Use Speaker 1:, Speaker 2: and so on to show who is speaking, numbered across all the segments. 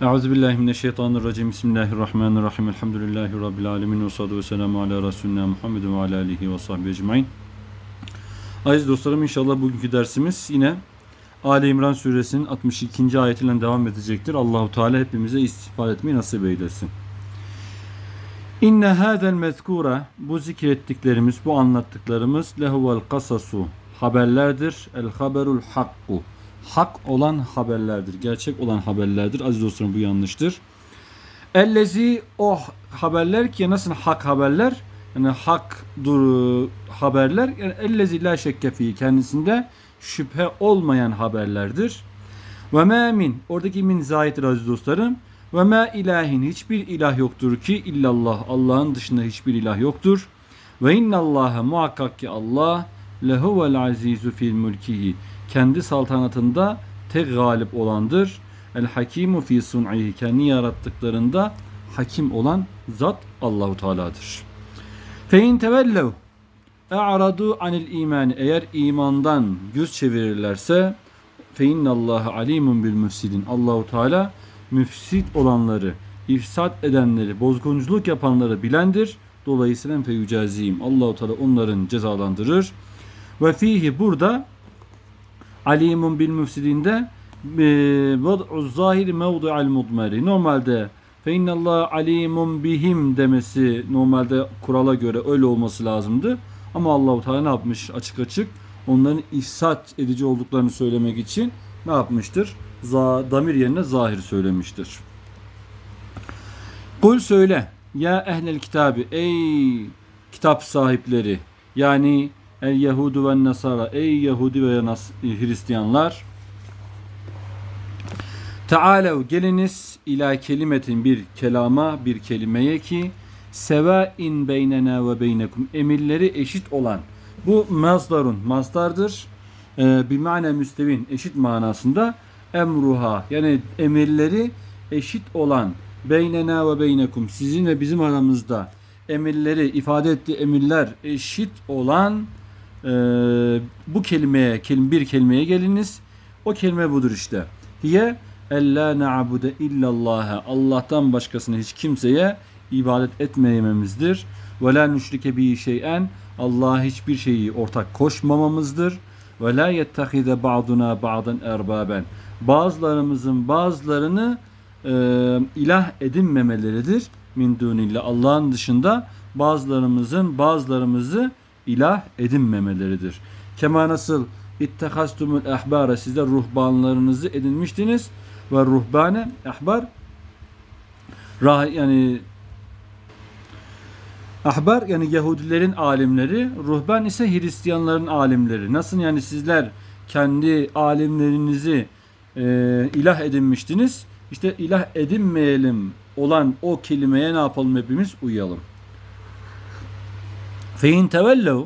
Speaker 1: Euzu billahi mineşşeytanirracim. Bismillahirrahmanirrahim. Elhamdülillahi rabbil alamin ve salatu vesselamu ala resulina Muhammed ve ala alihi ve sahbihi ecmaîn. Aziz dostlarım inşallah bugünkü dersimiz yine Ali İmran suresinin 62. ayetiyle devam edecektir. Allahu Teala hepimize istifade etmeyi nasip eylesin. İnne hâzel mezkura bu zikrettiklerimiz, bu anlattıklarımız lehuvel kasasu haberlerdir. El haberul hakku hak olan haberlerdir. Gerçek olan haberlerdir. Aziz dostlarım bu yanlıştır. Ellezi o haberler ki nasıl hak haberler? Yani hak dur haberler. Yani ellezi la şekke fi kendisinde şüphe olmayan haberlerdir. Ve ma oradaki min zahittir aziz dostlarım. Ve ma ilahin hiçbir ilah yoktur ki illallah Allah'ın dışında hiçbir ilah yoktur. Ve innallaha muhakkak ki Allah lehuvel azizu fil mulkihi kendi saltanatında tek galip olandır. El hakimu fi sun'ihi kendi yarattıklarında hakim olan zat Allahu Teala'dır. Fe in tevellev e'radu anil iman eğer imandan yüz çevirirlerse fe innallaha alimun bil müfsidin. Allahu Teala müfsit olanları, ifsat edenleri, bozgunculuk yapanları bilendir. Dolayısıyla fe yücaziyim. Allahu Teala onların cezalandırır. Ve fihi burada alimun bil müfsidinde vad'u zahiri mevdu'al mudmeri. Normalde fe innallah alimun bihim demesi normalde kurala göre öyle olması lazımdı. Ama Allahu Teala ne yapmış açık açık onların ifsat edici olduklarını söylemek için ne yapmıştır? Za, damir yerine zahir söylemiştir. Kul söyle ya ehlel kitabı ey kitap sahipleri yani El Yahudu ve Nasara ey Yahudi ve Nas Hristiyanlar Taalev geliniz ila kelimetin bir kelama bir kelimeye ki sevain beynena ve beynekum. Emirleri eşit olan bu mazdarun mazdardır. Bir mana müstevin eşit manasında emruha yani emirleri eşit olan beynena ve beynekum. Sizin ve bizim aramızda emirleri ifade ettiği emirler eşit olan e, bu kelimeye kelim bir kelimeye geliniz. O kelime budur işte. Hiye ella na'bude illallah. Allah'tan başkasına hiç kimseye ibadet etmeyememizdir. Ve la nüşrike bi şey'en. Allah'a hiçbir şeyi ortak koşmamamızdır. Ve la yettehide ba'duna ba'dan erbaben. Bazılarımızın bazılarını e, ilah edinmemeleridir. Min dunillah. Allah'ın dışında bazılarımızın bazılarımızı ilah edinmemeleridir. Kema nasıl ittehastumul ehbare sizler ruhbanlarınızı edinmiştiniz ve ruhbane ehbar rah yani ahbar yani Yahudilerin alimleri, ruhban ise Hristiyanların alimleri. Nasıl yani sizler kendi alimlerinizi e, ilah edinmiştiniz? İşte ilah edinmeyelim olan o kelimeye ne yapalım hepimiz uyalım. Fein tevellev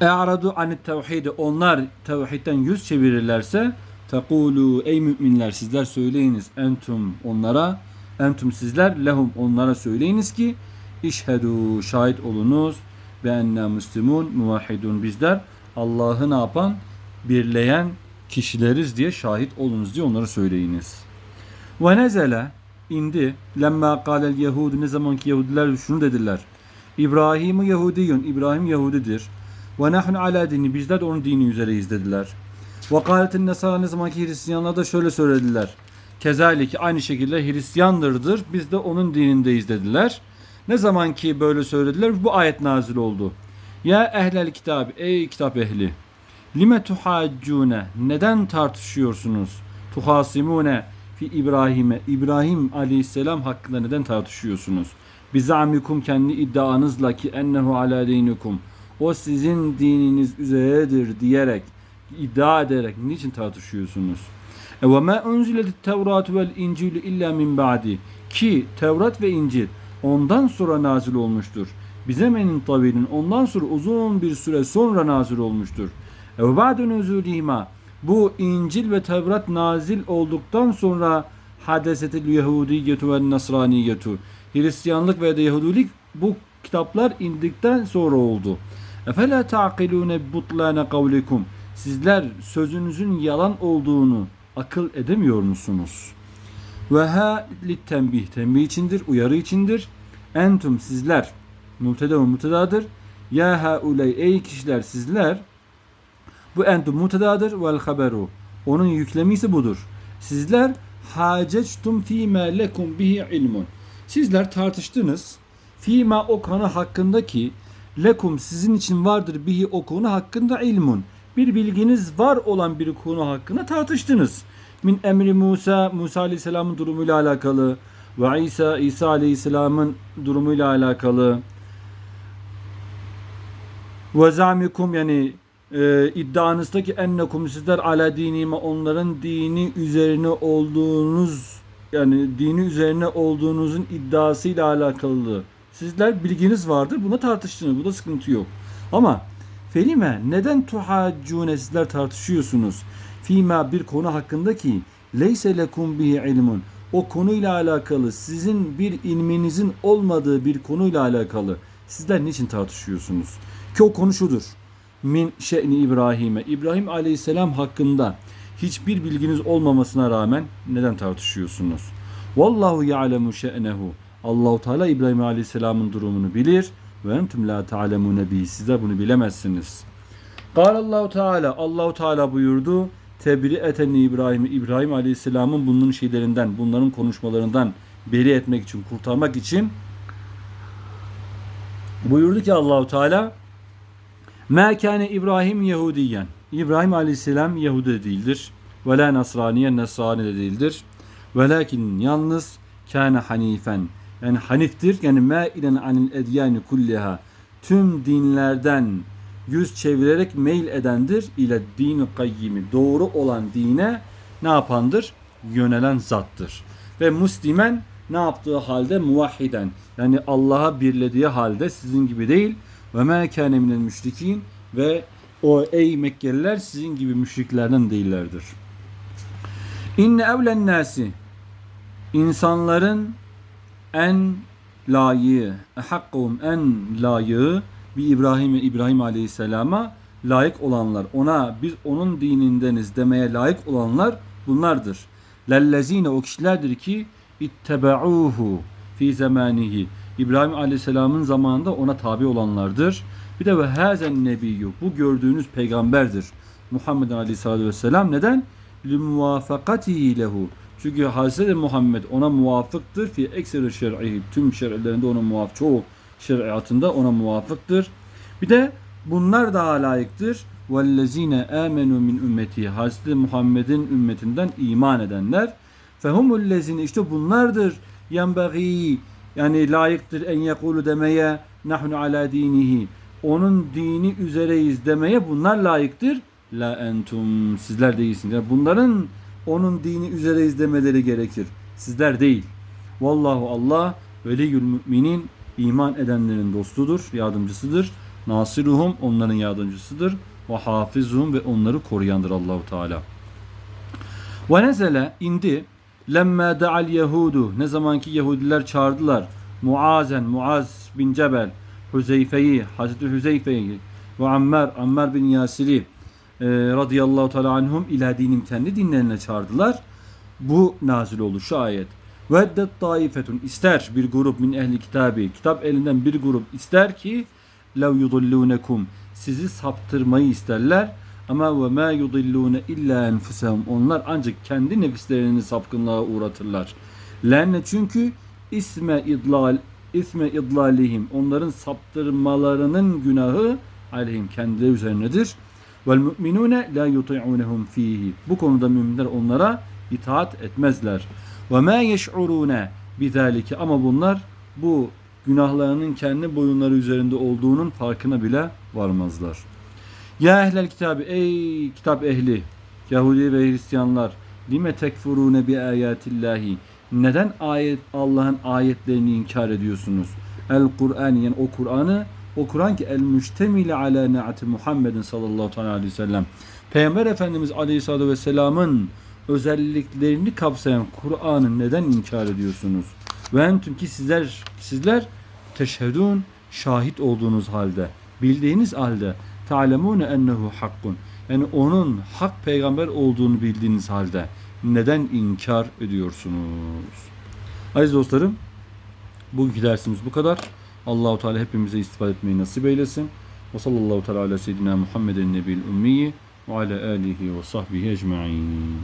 Speaker 1: E'radu anit tevhidi onlar tevhidden yüz çevirirlerse tekulu ey müminler sizler söyleyiniz entum onlara entum sizler lehum onlara söyleyiniz ki işhedu şahit olunuz ve enne müslümun muvahhidun bizler Allah'ı ne yapan birleyen kişileriz diye şahit olunuz diye onlara söyleyiniz. Ve nezele indi. Lemma kâlel Yahud ne zaman ki Yahudiler şunu dediler. İbrahim Yahudiyun. İbrahim Yahudidir. Ve nahnu ala dini. Bizler de onun dini üzereyiz dediler. Ve kâletin nesara ne zaman ki Hristiyanlar da şöyle söylediler. Kezalik aynı şekilde Hristiyandırdır. Biz de onun dinindeyiz dediler. Ne zaman ki böyle söylediler bu ayet nazil oldu. Ya ehlel kitab ey kitap ehli. Lime tuhaccune neden tartışıyorsunuz? Tuhasimune fi İbrahim'e İbrahim aleyhisselam hakkında neden tartışıyorsunuz? Bizamikum kendi iddianızla ki ennehu ala dinikum o sizin dininiz üzeredir diyerek iddia ederek niçin tartışıyorsunuz? E ve ma unzilet Tevrat vel İncil illa min ba'di ki Tevrat ve İncil ondan sonra nazil olmuştur. Bize menin tavilin ondan sonra uzun bir süre sonra nazil olmuştur. E ve ba'du nuzulihima bu İncil ve Tevrat nazil olduktan sonra hadesetil Yahudiyetu ve Nasraniyetu Hristiyanlık ve Yahudilik bu kitaplar indikten sonra oldu. Efela taqilune butlane kavlikum Sizler sözünüzün yalan olduğunu akıl edemiyor musunuz? Ve ha tembih tembih içindir, uyarı içindir. Entum sizler mubteda ve mubtedadır. Ya hauley ey kişiler sizler bu entum mubtedadır vel haberu. Onun yüklemisi budur. Sizler hacectum fîmâ lekum bihi ilmun. Sizler tartıştınız. Fîmâ o konu hakkındaki lekum sizin için vardır bihi o konu hakkında ilmun. Bir bilginiz var olan bir konu hakkında tartıştınız. Min emri Musa, Musa Aleyhisselam'ın durumuyla alakalı ve İsa, İsa Aleyhisselam'ın durumuyla alakalı ve zamikum yani e, iddianızdaki ennekum sizler ala dinime onların dini üzerine olduğunuz yani dini üzerine olduğunuzun iddiasıyla alakalı. Sizler bilginiz vardır buna tartıştınız bu da sıkıntı yok. Ama felime neden tuhaccune sizler tartışıyorsunuz? Fima bir konu hakkında ki leyse lekum bihi ilmun. O konuyla alakalı sizin bir ilminizin olmadığı bir konuyla alakalı. Sizler niçin tartışıyorsunuz? Ki o konu şudur min şe'ni İbrahim'e. İbrahim aleyhisselam hakkında hiçbir bilginiz olmamasına rağmen neden tartışıyorsunuz? Vallahu ya'lemu şe'nehu. Allahu Teala İbrahim aleyhisselamın durumunu bilir ve entum la ta'lemune bihi. Siz de bunu bilemezsiniz. Kâle Allahu Teala. Allahu Teala buyurdu. Tebri eteni İbrahim. İbrahim aleyhisselamın bunun şeylerinden, bunların konuşmalarından beri etmek için, kurtarmak için buyurdu ki Allahu Teala Ma kâne İbrahim Yahudiyen. İbrahim aleyhisselam Yahudi değildir. Ve la Nasraniyen Nasrani de değildir. Velakin yalnız kâne hanifen. Yani haniftir. Yani ma ilen anil edyani kulliha. Tüm dinlerden yüz çevirerek meyil edendir. ile din kayyimi. Doğru olan dine ne yapandır? Yönelen zattır. Ve muslimen ne yaptığı halde muvahhiden. Yani Allah'a birlediği halde sizin gibi değil ve ma kâne minel müşrikin ve o ey Mekkeliler sizin gibi müşriklerden değillerdir. İnne evlen nasi insanların en layığı, hakkum en layığı bir İbrahim İbrahim Aleyhisselam'a layık olanlar, ona biz onun dinindeniz demeye layık olanlar bunlardır. Lellezine o kişilerdir ki ittebe'uhu fi zamanihi. İbrahim Aleyhisselam'ın zamanında ona tabi olanlardır. Bir de ve hazen nebiyyü. Bu gördüğünüz peygamberdir. Muhammed Aleyhisselatü Vesselam. Neden? Limuvafakatihi lehu. Çünkü Hazreti Muhammed ona muvafıktır. Fi ekseri şer'ihi. Tüm şer'lerinde ona muvafık. Çoğu şeriatında ona muvafıktır. Bir de bunlar daha layıktır. وَالَّذ۪ينَ آمَنُوا min ümmeti Hazreti Muhammed'in ümmetinden iman edenler. فَهُمُ الَّذ۪ينَ işte bunlardır. يَنْبَغ۪ي yani layıktır en yekulu demeye nahnu ala dinihi. Onun dini üzereyiz demeye bunlar layıktır. La entum sizler değilsiniz. Yani bunların onun dini üzereyiz demeleri gerekir. Sizler değil. Vallahu Allah veliyül müminin iman edenlerin dostudur, yardımcısıdır. Nasiruhum onların yardımcısıdır. Ve hafizuhum ve onları koruyandır Allahu Teala. Ve nezele indi Lemme da'al Yahudu. Ne zamanki Yahudiler çağırdılar. Muazen Muaz bin Cebel Hüzeyfe'yi Hazreti Hüzeyfe'yi ve Ammar Ammar bin Yasir'i e, radıyallahu teala anhum ila dinim kendi dinlerine çağırdılar. Bu nazil olur şu ayet. Veddet taifetun. İster bir grup min ehli kitabı kitap elinden bir grup ister ki lev yudullunekum sizi saptırmayı isterler ama ve ma yudillune illa enfusahum onlar ancak kendi nefislerini sapkınlığa uğratırlar. Lenne çünkü isme idlal isme idlalihim onların saptırmalarının günahı aleyhim kendileri üzerinedir. Vel mu'minune la yuti'unhum fihi. Bu konuda müminler onlara itaat etmezler. Ve ma yeş'urune bizalike ama bunlar bu günahlarının kendi boyunları üzerinde olduğunun farkına bile varmazlar. Ya ehlel kitabı ey kitap ehli Yahudi ve Hristiyanlar lime tekfurune bi ayatillahi neden ayet Allah'ın ayetlerini inkar ediyorsunuz? El Kur'an yani o Kur'an'ı o Kur'an ki el müştemile ala naati Muhammedin sallallahu aleyhi ve sellem. Peygamber Efendimiz aleyhissalatu vesselamın özelliklerini kapsayan Kur'an'ı neden inkar ediyorsunuz? Ve entüm ki sizler sizler teşhedun şahit olduğunuz halde bildiğiniz halde ta'lemune ennehu hakkun Yani onun hak peygamber olduğunu bildiğiniz halde neden inkar ediyorsunuz? Aziz dostlarım, bugünkü dersimiz bu kadar. Allahu Teala hepimize istifade etmeyi nasip eylesin. Ve sallallahu teala ala seyyidina Muhammeden nebil ummiyi ve ala alihi ve sahbihi ecmaîn.